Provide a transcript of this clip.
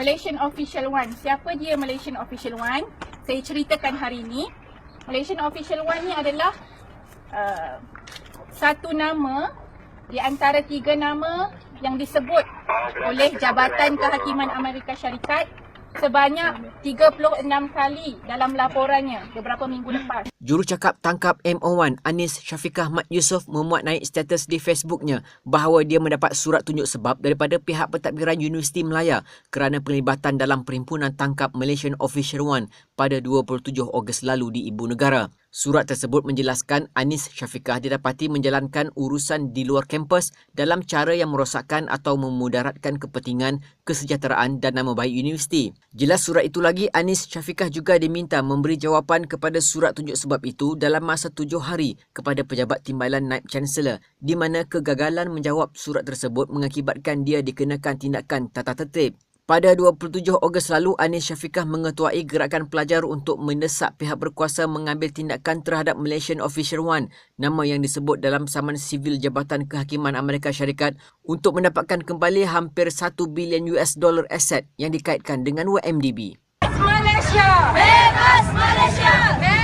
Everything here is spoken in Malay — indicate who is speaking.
Speaker 1: Malaysian Official One. Siapa dia Malaysian Official One? Saya ceritakan hari ini. Malaysian Official One ni adalah uh, satu nama di antara tiga nama yang disebut oleh Jabatan Kehakiman Amerika Syarikat sebanyak 36 kali dalam laporannya beberapa minggu lepas.
Speaker 2: Jurucakap tangkap MO1 Anis Syafiqah Mat Yusof memuat naik status di Facebooknya bahawa dia mendapat surat tunjuk sebab daripada pihak pentadbiran Universiti Melaya kerana pelibatan dalam perhimpunan tangkap Malaysian Official One pada 27 Ogos lalu di ibu negara. Surat tersebut menjelaskan Anis Syafiqah didapati menjalankan urusan di luar kampus dalam cara yang merosakkan atau memudaratkan kepentingan, kesejahteraan dan nama baik universiti. Jelas surat itu lagi, Anis Syafiqah juga diminta memberi jawapan kepada surat tunjuk sebab itu dalam masa tujuh hari kepada pejabat timbalan Naib Chancellor di mana kegagalan menjawab surat tersebut mengakibatkan dia dikenakan tindakan tata tertib. Pada 27 Ogos lalu, Anis Syafiqah mengetuai gerakan pelajar untuk mendesak pihak berkuasa mengambil tindakan terhadap Malaysian Official One, nama yang disebut dalam saman sivil Jabatan Kehakiman Amerika Syarikat untuk mendapatkan kembali hampir 1 bilion US dollar aset yang dikaitkan dengan WMDB.
Speaker 3: Malaysia! Bebas Malaysia! Bebas!